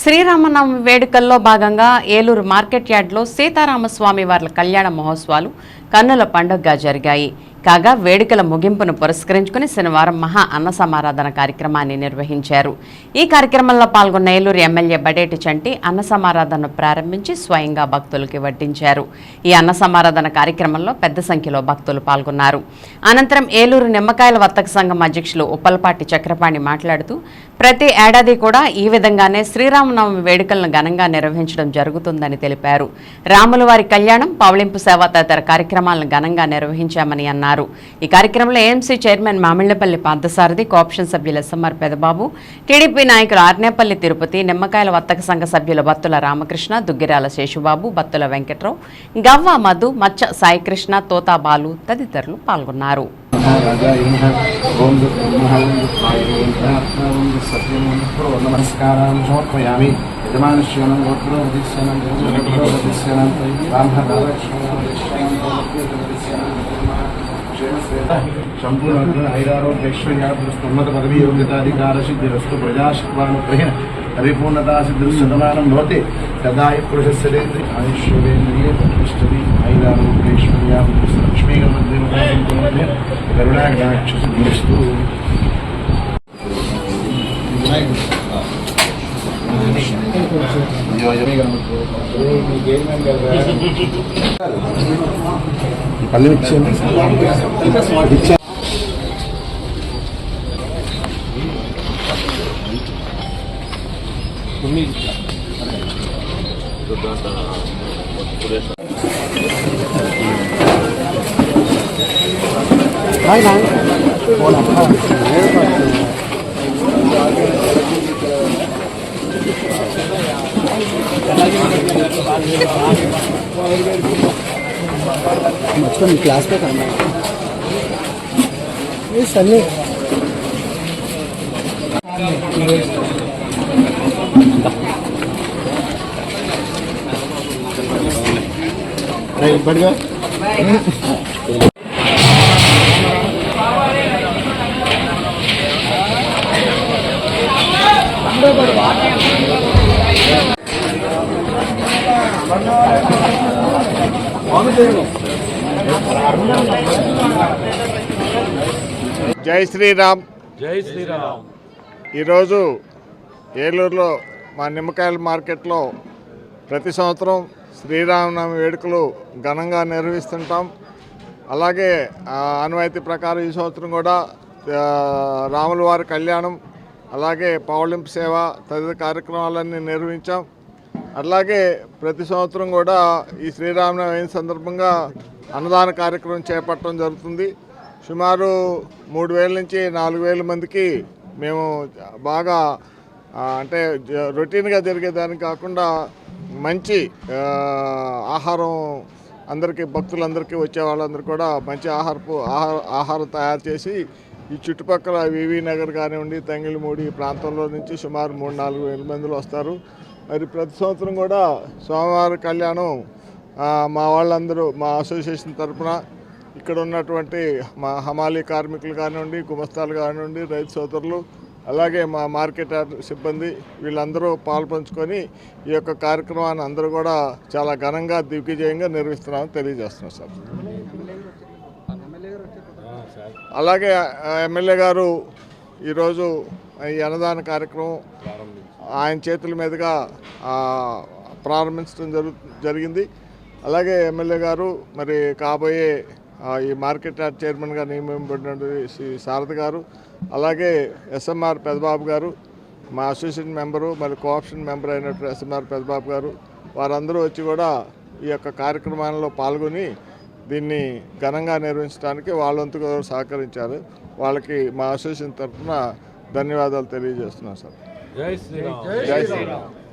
శ్రీరామనవమి వేడుకల్లో భాగంగా ఏలూరు మార్కెట్ యార్డ్లో సీతారామస్వామి వార్ల కళ్యాణ మహోత్సవాలు కన్నుల పండుగగా జరిగాయి. కాగా వేడుకల ముగింపును పురస్కరించుకుని శనివారం మహా అన్న సమారాధన కార్యక్రమాన్ని నిర్వహించారు. ఈ కార్యక్రమంలో పాల్గొన్న ఏలూరు ఎమ్మెల్యే బడేటి చంటి అన్న సమారాధనను ప్రారంభించి స్వయంగా భక్తులకి వడ్డించారు. ఈ అన్న సమారాధన కార్యక్రమంలో పెద్ద సంఖ్యలో భక్తులు పాల్గొన్నారు. అనంతరం ఏలూరు నిమ్మకాయల వర్తక సంఘం అధ్యక్షులు ఉప్పలపాటి చక్రపాణి మాట్లాడుతూ ప్రతి ఏడాది కూడా ఈ విధంగానే శ్రీరామనవమి వేడుకలను ఘనంగా నిర్వహించడం జరుగుతుందని తెలిపారు. రాముల వారి కళ్యాణం పవళింపు సేవ తదితర కార్యక్రమాలను ఘనంగా నిర్వహించామని అన్నారు. ఈ కార్యక్రమంలో AMC chairman Mamillapalli Parthasarathi cooption సభ్యులు ఎస్ఎంఆర్ పెదబాబు టీడీపీ నాయకులు ఆర్నేపల్లి తిరుపతి నిమ్మకాయల వర్తక సంఘ సభ్యులు బత్తుల రామకృష్ణ దుగ్గిరాల శేషుబాబు బత్తుల వెంకట్రావు గవ్వ మధు మచ్చ సాయికృష్ణ తోతా బాలు తదితరులు పాల్గొన్నారు. రాజాయ సంపూర్ణ పూర్వ ఉన్నత పదవీ యోగ్యతాధికార సిద్ధిరస్తు ప్రజాశక్వానుగ్రహణ పరిపూర్ణతా సిద్ధిశతమానం భవతి తదాయ పురుషస్యరేంద్రి ఆయుష్యేంద్రియ ప్రతిష్టతి ఐరారోగ్యైశ్వర్యాదృష్ట లక్ష్మీగణమధ్యమ కరుణాగ్నాక్ష సిద్ధిస్తూ పల్లె ఇచ్చాను बचपन क्लास में करना ये सन्नी बढ़ गया। हम्म। జై శ్రీరామ్. జై శ్రీరామ్. ఈరోజు ఏలూరులో మా నిమ్మకాయల మార్కెట్లో ప్రతి సంవత్సరం శ్రీరామనవమి వేడుకలు ఘనంగా నిర్వహిస్తుంటాం. అలాగే ఆ, ఆనవాయితీ ప్రకారం ఈ సంవత్సరం కూడా రాముల వారి కళ్యాణం అలాగే పౌళింపు సేవ తదితర కార్యక్రమాలన్నీ నిర్వహించాం. అలాగే ప్రతి సంవత్సరం కూడా ఈ శ్రీరామనవమి సందర్భంగా అన్నదాన కార్యక్రమం చేపట్టడం జరుగుతుంది. సుమారు మూడు వేల నుంచి నాలుగు వేల మందికి మేము బాగా అంటే జ- రొటీన్గా జరిగేదానికి కాకుండా మంచి ఆహారం అందరికీ భక్తులందరికీ వచ్చే వాళ్ళందరూ కూడా మంచి ఆహారపు ఆహార ఆహారం తయారు చేసి ఈ చుట్టుపక్కల వివి నగర్ కానివ్వండి తంగిలిమూడి ప్రాంతంలో నుంచి సుమారు మూడు నాలుగు వేల మందిలో వస్తారు. మరి ప్రతి సంవత్సరం కూడా సోమవారం కళ్యాణం మా వాళ్ళందరూ మా అసోసియేషన్ తరఫున ఇక్కడ ఉన్నటువంటి మా హమాలీ కార్మికులు కానివ్వండి గుమస్తాలు కానివ్వండి రైతు సోదరులు అలాగే మా మార్కెట్ సిబ్బంది వీళ్ళందరూ పాలు పంచుకొని ఈ యొక్క కార్యక్రమాన్ని అందరూ కూడా చాలా ఘనంగా దిగ్విజయంగా నిర్వహిస్తున్నామని తెలియజేస్తున్నాం సార్. అలాగే ఎమ్మెల్యే గారు ఈరోజు ఈ అన్నదాన కార్యక్రమం ఆయన చేతుల మీదుగా ప్రారంభించడం జరుగు జరిగింది. అలాగే ఎమ్మెల్యే గారు మరి కాబోయే ఈ మార్కెట్ యార్డ్ చైర్మన్గా నియమింపబడినటువంటి శ్రీ శారద గారు అలాగే ఎస్ఎంఆర్ పెదబాబు గారు మా అసోసియేషన్ మెంబరు మరి కోఆప్షన్ మెంబర్ అయినటువంటి ఎస్ఎంఆర్ పెదబాబు గారు వారందరూ వచ్చి కూడా ఈ యొక్క కార్యక్రమాల్లో పాల్గొని దీన్ని ఘనంగా నిర్వహించడానికి వాళ్ళంతగా సహకరించారు. వాళ్ళకి మా అసోసియేషన్ తరఫున ధన్యవాదాలు తెలియజేస్తున్నాను సార్. జై శ్రీరామ్. జై శ్రీరామ్.